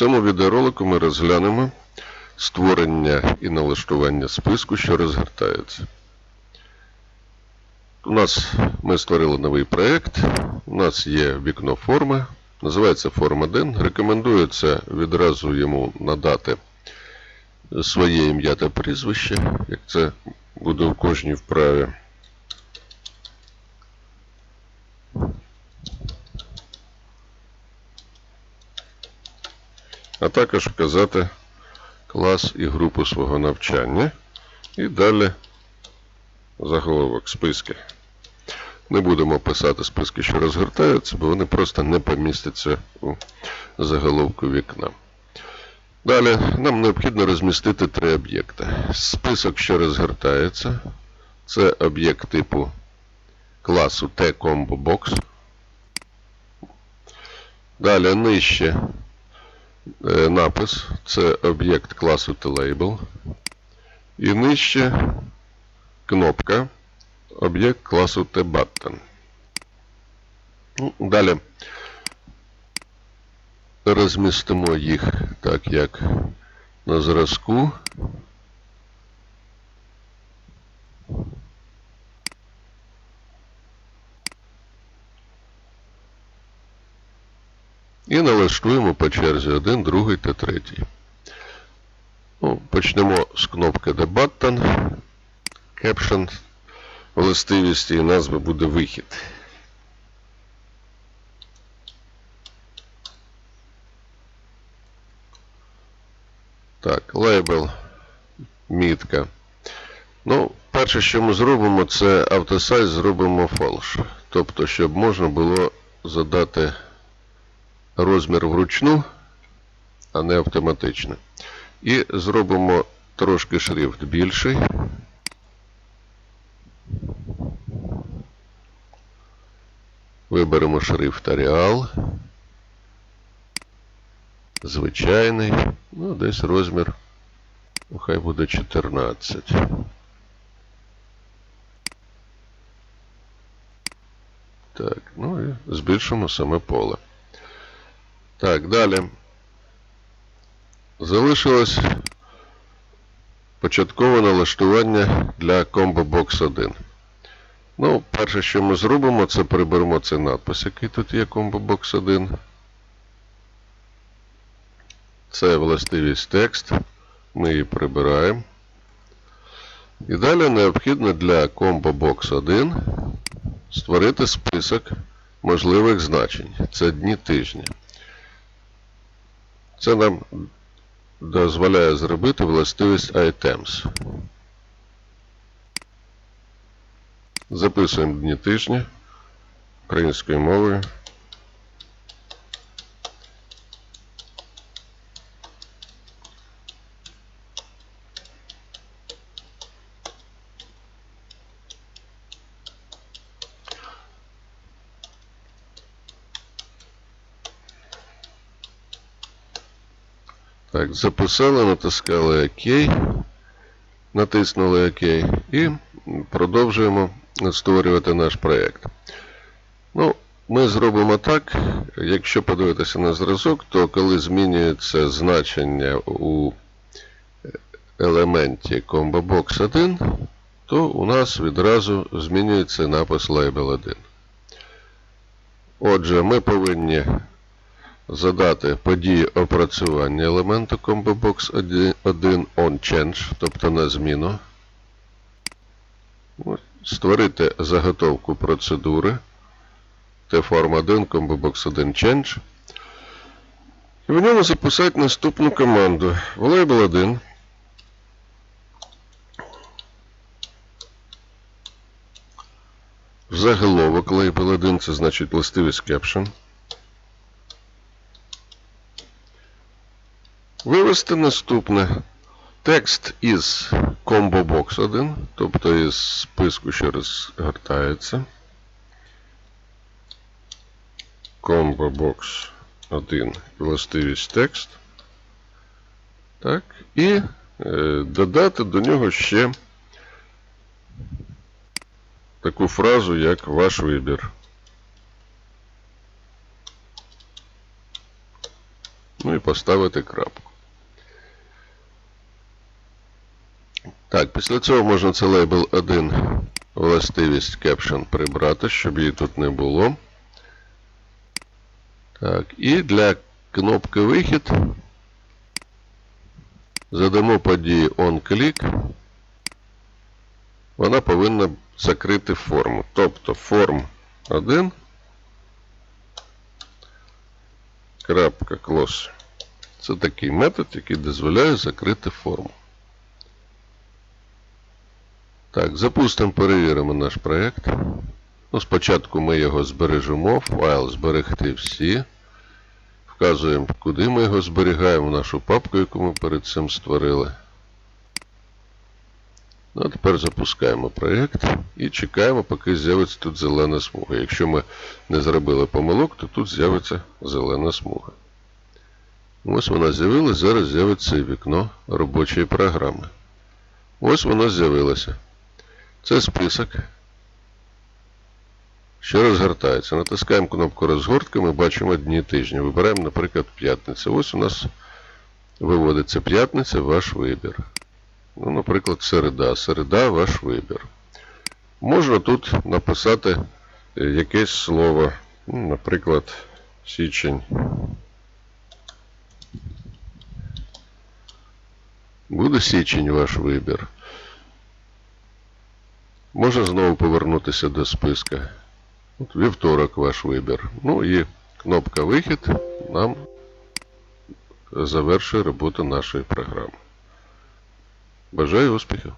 цьому відеоролику ми розглянемо створення і налаштування списку, що розгортається. У нас ми створили новий проєкт. У нас є вікно форми. Називається форма 1. Рекомендується відразу йому надати своє ім'я та прізвище, як це буде у кожній вправі. А також вказати клас і групу свого навчання. І далі заголовок списки. Не будемо писати списки, що розгортаються, бо вони просто не помістяться у заголовку вікна. Далі нам необхідно розмістити три об'єкти. Список, що розгортається, це об'єкт типу класу T-Combo Box. Далі нижче напис це об'єкт класу T-Label. І нижче кнопка об'єкт класу T-Button. Ну, Далі розмістимо їх так, як на зразку. І налаштуємо по черзі один, другий та третій. Ну, почнемо з кнопки The Button. Caption. Властивість і назви буде вихід. Так, лейбл, мітка. Ну, перше, що ми зробимо, це автосайз зробимо фалш. Тобто, щоб можна було задати розмір вручну, а не автоматично. І зробимо трошки шрифт більший. Виберемо шрифт Arial. Звичайний. Ну, десь розмір. ну, Хай буде 14. Так, ну і збільшимо саме поле. Так, далі. Залишилось початкове налаштування для Combo Box 1. Ну, перше, що ми зробимо, це приберемо цей надпис, який тут є Combo Box 1. Це властивість текст. Ми її прибираємо. І далі необхідно для Combo Box 1 створити список можливих значень. Це дні тижня. Це нам дозволяє зробити властивість items. Записуємо дні тижня українською мовою. Так, записали, натискали ОК, натиснули ОК і продовжуємо створювати наш проєкт. Ну, ми зробимо так, якщо подивитися на зразок, то коли змінюється значення у елементі ComboBox 1, то у нас відразу змінюється напис Label 1. Отже, ми повинні задати події опрацювання елементу ComboBox 1 onChange, тобто на зміну. Створити заготовку процедури tform 1 ComboBox 1 Change. І в ньому записати наступну команду. В Label 1 в заголовок Label 1 це значить властивість caption. Вивести наступне. Текст із Combo Box 1, тобто із списку, що розгортається. Combo Box 1 властивість текст. Так. І е, додати до нього ще таку фразу, як ваш вибір. Ну і поставити крапку. Так, після цього можна це лейбл 1 властивість caption прибрати, щоб її тут не було. Так, і для кнопки вихід задамо події onClick. Вона повинна закрити форму. Тобто form 1 крапка close. Це такий метод, який дозволяє закрити форму. Так, запустимо, перевіримо наш проєкт. Ну, спочатку ми його збережемо, файл зберегти всі. Вказуємо, куди ми його зберігаємо в нашу папку, яку ми перед цим створили. Ну, а тепер запускаємо проєкт і чекаємо, поки з'явиться тут зелена смуга. Якщо ми не зробили помилок, то тут з'явиться зелена смуга. Ось вона з'явилася, зараз з'явиться і вікно робочої програми. Ось воно з'явилося. Це список, що розгортається. Натискаємо кнопку розгортки, ми бачимо дні тижня. Вибираємо, наприклад, п'ятниця. Ось у нас виводиться п'ятниця, ваш вибір. Ну, наприклад, середа. Середа ваш вибір. Можна тут написати е, якесь слово, ну, наприклад, січень. Буде січень ваш вибір. Можна знову повернутися до списка. От вівторок ваш вибір. Ну і кнопка вихід нам завершує роботу нашої програми. Бажаю успіхів!